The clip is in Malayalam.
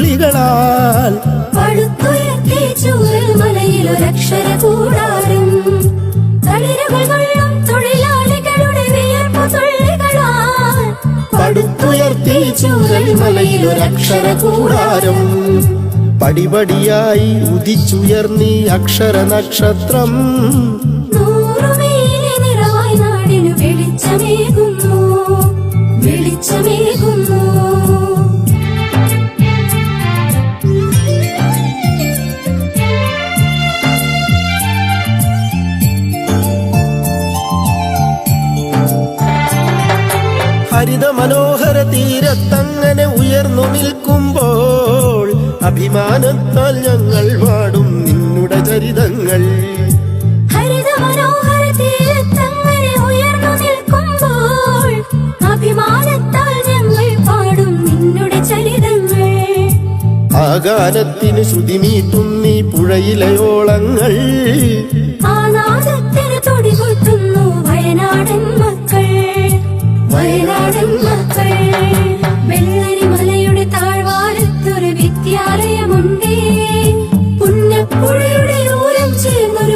തുള്ളികളാൽ പടുത്തുയർത്തി ചൂരൽ മലയിലൊരക്ഷര കൂടാരം തളിരുകൾ തൊഴിലാളികളുടെ വിയർപ്പു തുള്ളികളാൽ. പടുത്തുയർത്തി ചൂരൽ മലയിലൊരക്ഷര കൂടാരം പടിപടിയായി ഉദിച്ചുയർന്നീ അക്ഷര നക്ഷത്രം ഹരിത മനോഹര തീരത്തങ്ങനെ ഉയർന്നു നിൽക്കുമ്പോൾ അഭിമാനത്താൽ ഞങ്ങൾ പാടും നിന്നുടെ ചരിതങ്ങൾ. ആകാരത്തിന് മനോഹര തീരത്തങ്ങനെ ഉയർന്നു നിൽക്കുമ്പോൾ അഭിമാനത്താൽ ഞങ്ങൾ പാടും